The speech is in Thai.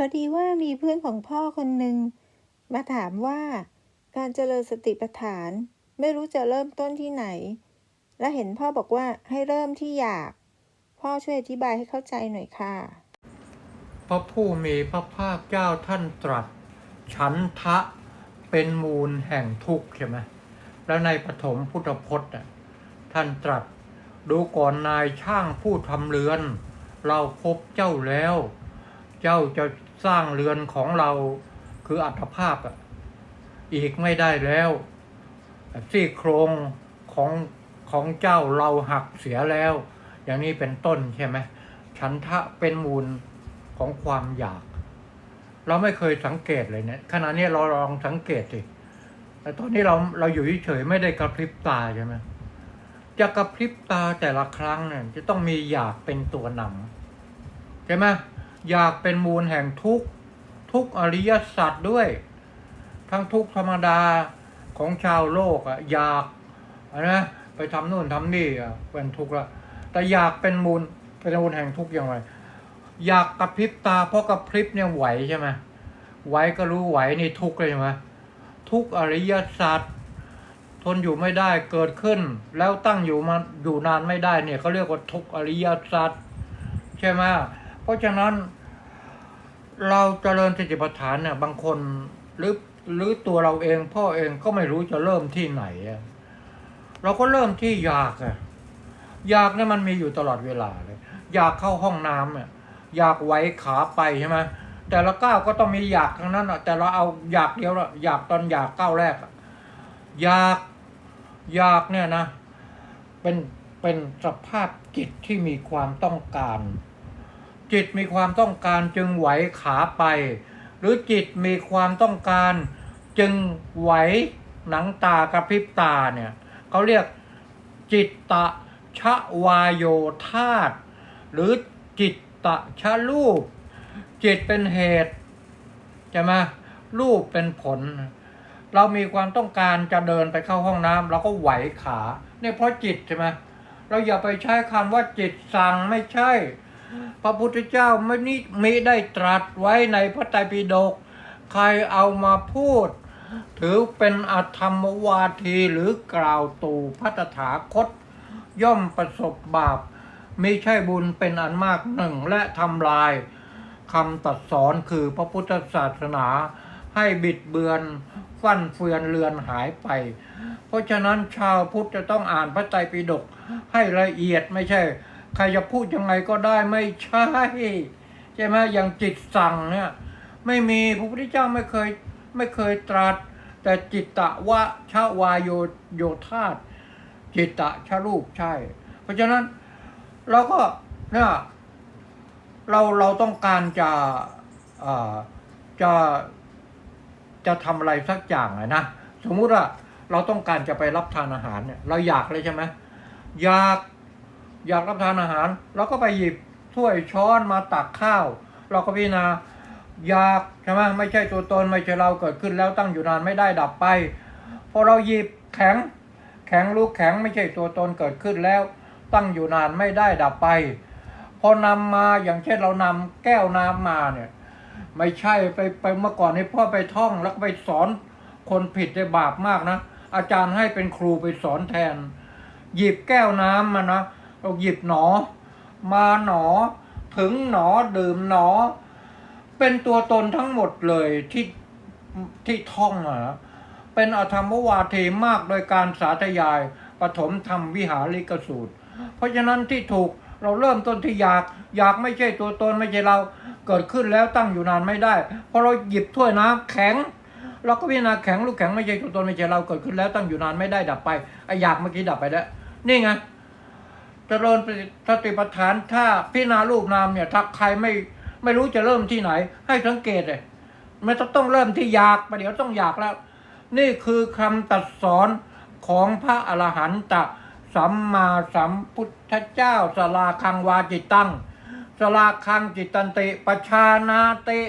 พอดีว่ามีเพื่อนของพ่อคนหนึ่งมาถามว่า การเจริญสติปัฏฐานไม่รู้จะเริ่มต้นที่ไหน และเห็นพ่อบอกว่าให้เริ่มที่อยาก พ่อช่วยอธิบายให้เข้าใจหน่อยค่ะ พระผู้มีพระภาคเจ้าท่านตรัส ฉันทะเป็นมูลแห่งทุกข์ใช่ไหมแล้วในปฐมพุทธพจน์น่ะท่านตรัส ดูก่อนนายช่างผู้ทำเรือน เราพบเจ้าแล้ว เจ้าจะ สร้างเรือนของเราคืออัตภาพอะอีกไม่ได้แล้วซี่โครงของของเจ้าเราหักเสียแล้ว อย่างนี้เป็นต้นใช่ไหมฉันทะเป็นมูลของความอยาก เราไม่เคยสังเกตเลยเนี่ยขณะนี้เราลองสังเกตสิแต่ตอนนี้เราเราอยู่เฉยไม่ได้กระพริบตาใช่ไหมจะกระพริบตาแต่ละครั้งเนี่ยจะต้องมีอยากเป็นตัวนำใช่ไหม อยากเป็นมูลแห่งทุกทุกอริยสัจด้วย ทั้งทุกธรรมดาของชาวโลกอะอยากนะไปทำนู่นทำนี่อะเป็นทุกข์ละแต่อยากเป็นมูลเป็นมูลแห่งทุกข์อย่างไร อยากกระพริบตาเพราะกระพริบเนี่ยไหวใช่ไหมไหวก็รู้ไหวนี่ทุกข์เลยใช่ไหมทุกอริยสัจทนอยู่ไม่ได้เกิดขึ้น แล้วตั้งอยู่มาอยู่นานไม่ได้เนี่ยเขาเรียกว่าทุกอริยสัจใช่ไหมเพราะฉะนั้น เราเจริญสติปัฏฐานเนี่ยบางคนหรือหรือตัวเราเองพ่อเองก็ไม่รู้จะเริ่มที่ไหน เราก็เริ่มที่อยากอะอยากเนี่ยมันมีอยู่ตลอดเวลาเลย อยากเข้าห้องน้ำเนี่ยอยากไหวขาไปใช่ไหมแต่ละก้าวก็ต้องมีอยากทั้งนั้นอะแต่เราเอาอยากเดียวละอยากตอนอยากก้าวแรกอยากอยากเนี่ยนะ เป็นเป็นสภาพจิตที่มีความต้องการ จิตมีความต้องการจึงไหวขาไป หรือจิตมีความต้องการจึงไหวหนังตากระพริบตาเนี่ยเขาเรียกจิตตะชะวายโยธาตหรือจิตตะชะรูป จิตเป็นเหตุใช่ไหมรูปเป็นผล เรามีความต้องการจะเดินไปเข้าห้องน้ำเราก็ไหวขาเนี่ยเพราะจิตใช่ไหมเราอย่าไปใช้คำว่าจิตสั่งไม่ใช่ พระพุทธเจ้าไม่นิมิได้ตรัสไว้ในพระไตรปิฎกใครเอามาพูด ถือเป็นอธรรมวาทีหรือกล่าวตู่พัตถาคต ย่อมประสบบาปมิใช่บุญเป็นอันมากหนึ่งและทำลายคำตัดสอนคือพระพุทธศาสนาให้บิดเบือนฟั่นเฟือนเลือนหายไป เพราะฉะนั้นชาวพุทธจะต้องอ่านพระไตรปิฎกให้ละเอียดไม่ใช่ ใครจะพูดยังไงก็ได้ไม่ใช่ใช่ไหมอย่างจิตสั่งเนี่ยไม่มีพระพุทธเจ้าไม่เคยไม่เคยตรัส แต่จิตตะวะชาวายโยโยธาตจิตตะชะรูปใช่ เพราะฉะนั้นเราก็เนี่ยเราเราต้องการจะจะจะทำอะไรสักอย่างนะสมมุติว่าเราต้องการจะไปรับทานอาหารเนี่ยเราอยากเลยใช่ไหมอยาก อยากรับทานอาหาร เราก็ไปหยิบถ้วยช้อนมาตักข้าว เราก็พิจารณาอยากใช่ไหมไม่ใช่ตัวตนไม่ใช่เราเกิดขึ้นแล้วตั้งอยู่นานไม่ได้ดับไป พอเราหยิบแข็ง แข็งรู้แข็งไม่ใช่ตัวตนเกิดขึ้นแล้ว ตั้งอยู่นานไม่ได้ดับไป พอนำมาอย่างเช่นเรานำแก้วน้ำมาเนี่ยไม่ใช่ไปไปเมื่อก่อนนี้พ่อไปท่องแล้วก็ไปสอนคนผิดได้บาปมากนะ อาจารย์ให้เป็นครูไปสอนแทน หยิบแก้วน้ำมานะ เราหยิบหนอ มาหนอ ถึงหนอดื่มหนอ เป็นตัวตนทั้งหมดเลยที่ที่ท่องอะนะเป็นอธรรมวาทีมากโดยการสาธยายปฐมธรรมวิหาริกสูตร เพราะฉะนั้นที่ถูกเราเริ่มต้นที่อยากอยากไม่ใช่ตัวตนไม่ใช่เราเกิดขึ้นแล้วตั้งอยู่นานไม่ได้พอเราหยิบถ้วยน้ำแข็ง เราก็พิจารณาแข็งลูกแข็งไม่ใช่ตัวตนไม่ใช่เราเกิดขึ้นแล้วตั้งอยู่นานไม่ได้ดับไปไอ้อยากเมื่อกี้ดับไปแล้วนี่ไง เจริญสติปัฏฐาน ถ้าพิจารณารูปนามเนี่ยถ้าใครไม่ไม่รู้จะเริ่มที่ไหน ให้สังเกตเลยไม่ต้องเริ่มที่อยากประเดี๋ยวต้องอยากแล้ว นี่คือคำตัดสอนของพระอรหันตสัมมาสัมพุทธเจ้าสลาคังวาจิตตังสลาคังจิตตันติปชานาติ